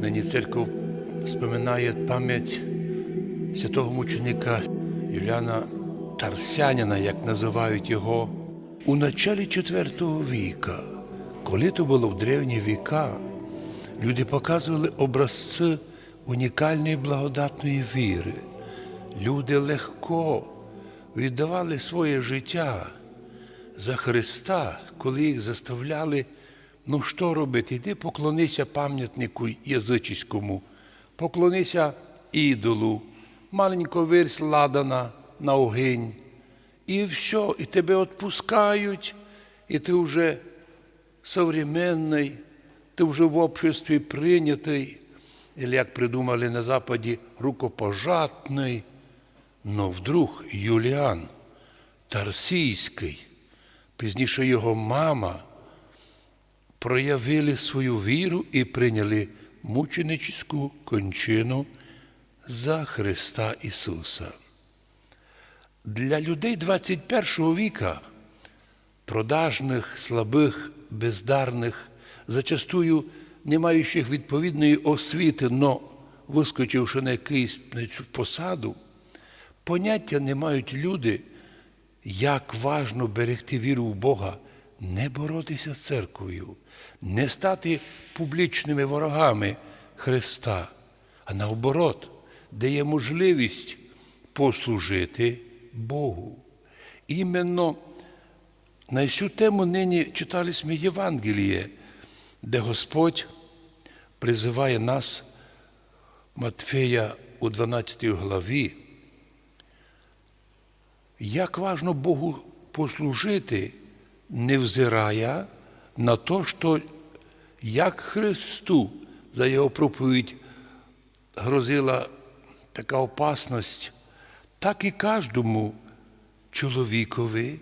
Нині церква споминає пам'ять святого мученика Юліана Тарсянина, як називають його, у началі IV віка. Коли то було в древні віка, люди показували образці унікальної благодатної віри. Люди легко віддавали своє життя за Христа, коли їх заставляли, ну що робити? Іди поклонися пам'ятнику язичському, поклонися ідолу, маленько вирсь ладана на огінь. І все, і тебе відпускають, і ти вже современний, ти вже в обществі прийнятий, або як придумали на Западі, рукопожатний. Но вдруг Юліан Тарсійський, пізніше його мама, проявили свою віру і прийняли мученическу кончину за Христа Ісуса. Для людей 21 віка, продажних, слабих, бездарних, зачастую не маючих відповідної освіти, но вискочивши на якийсь посаду, поняття не мають люди, як важно берегти віру в Бога, не боротися з церквою, не стати публічними ворогами Христа, а наоборот, дає можливість послужити Богу. Іменно на цю тему нині читались ми Євангеліє, де Господь призиває нас, Матфея у 12 главі, як важно Богу послужити, не взирая на те, що як Христу за Його проповідь грозила така опасність, так і кожному чоловікові,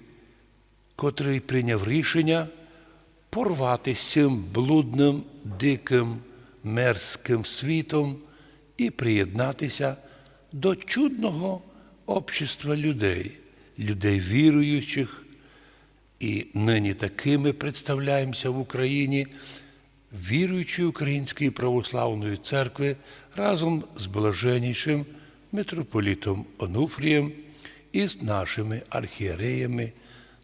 котрий прийняв рішення порвати з цим блудним, диким, мерзким світом і приєднатися до чудного общества людей, людей віруючих. І нині такими представляємося в Україні, віруючої Української православної церкви разом з блаженнішим митрополітом Онуфрієм і з нашими архієреями,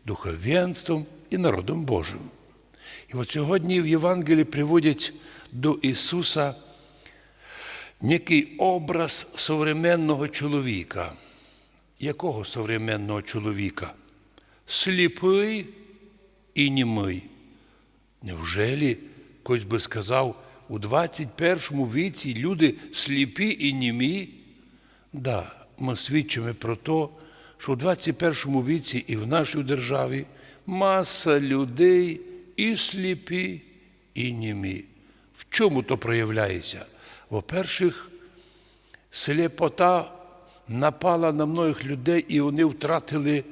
духовенством і народом Божим. І от сьогодні в Євангелії приводять до Ісуса некий образ современного чоловіка. Якого современного чоловіка? Сліпий і німий. Невжелі, хтось би сказав, у 21 віці люди сліпі і німі? Да, ми свідчимо про те, що у 21 віці і в нашій державі маса людей і сліпі, і німі. В чому то проявляється? Во-перших, сліпота напала на многих людей, і вони втратили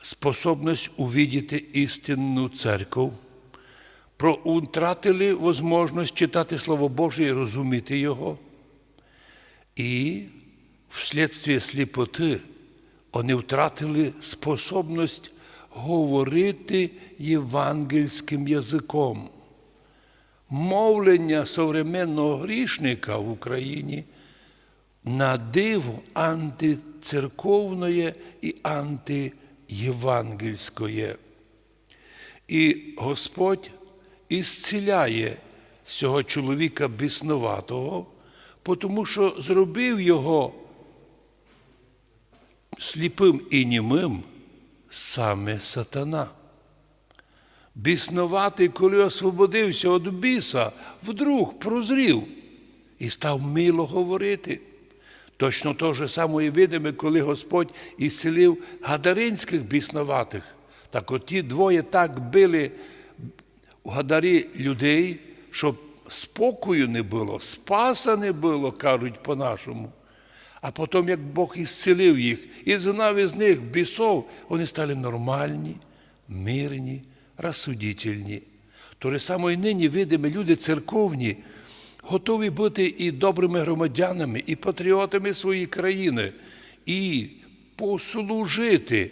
способність увидіти істинну церкву, про втратили можливість читати Слово Боже і розуміти Його. І вследствие сліпоти вони втратили способність говорити євангельським язиком. Мовлення современного грішника в Україні на диво антицерковне і антиєвангельське. І Господь ісціляє цього чоловіка біснуватого, тому що зробив його сліпим і німим саме сатана. Біснуватий, коли освободився від біса, вдруг прозрів і став мило говорити. Точно те ж саме видиме, коли Господь ісцелив гадаринських біснуватих. Так от ті двоє так били у гадарі людей, щоб спокою не було, спаса не було, кажуть по-нашому. А потім, як Бог ісцелив їх і знав із них бісов, вони стали нормальні, мирні, розсудительні. То саме і нині видимо, люди церковні, готові бути і добрими громадянами, і патріотами своєї країни, і послужити.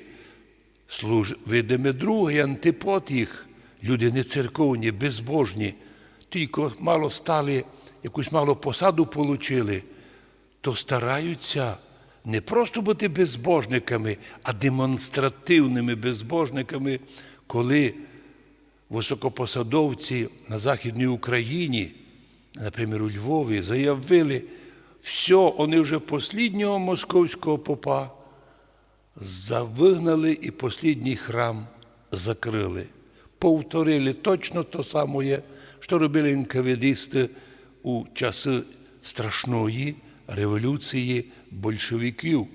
Служ... Видиме другий антипод їх, люди не церковні, безбожні, тільки мало стали якусь малу посаду получили, то стараються не просто бути безбожниками, а демонстративними безбожниками, коли високопосадовці на Західній Україні, наприклад, у Львові, заявили, все, вони вже посліднього московського попа завигнали і послідній храм закрили. Повторили точно то саме, що робили НКВДисти у часи страшної революції большевиків.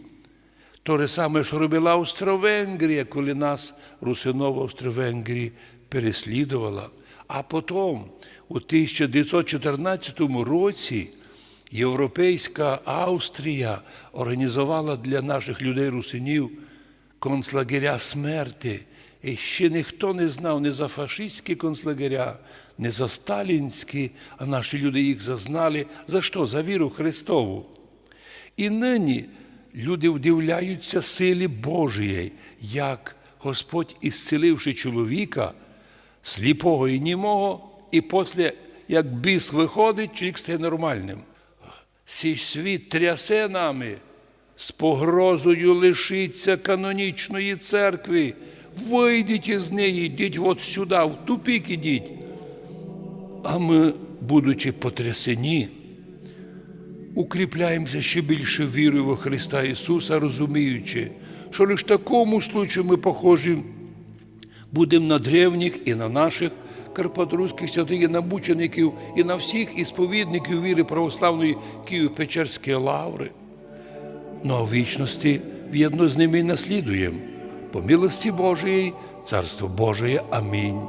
То же саме, що робила Австро-Венгрія, коли нас Русинова Австро-Венгрії переслідувала. А потім, у 1914 році, Європейська Австрія організувала для наших людей русинів концлагеря смерти. І ще ніхто не знав ні за фашистські концлагеря, ні за сталінські, а наші люди їх зазнали. За що? За віру Христову. І нині люди вдивляються силі Божої, як Господь, ісцеливши чоловіка, сліпого і німого, і після, як біс виходить, чоловік стає нормальним. Сій світ трясе нами, з погрозою лишиться канонічної церкви. Вийдіть із неї, йдіть от сюди, в тупік ідіть. А ми, будучи потрясені, укріпляємося ще більше вірою во Христа Ісуса, розуміючи, що лише в такому случаю ми похожі будемо на древніх і на наших карпатруських святих, і на мучеників, і на всіх ісповідників віри православної Києво-Печерської лаври. Ну а в вічності в'єдно з ними і наслідуємо. По милості Божої, Царство Божие. Амінь.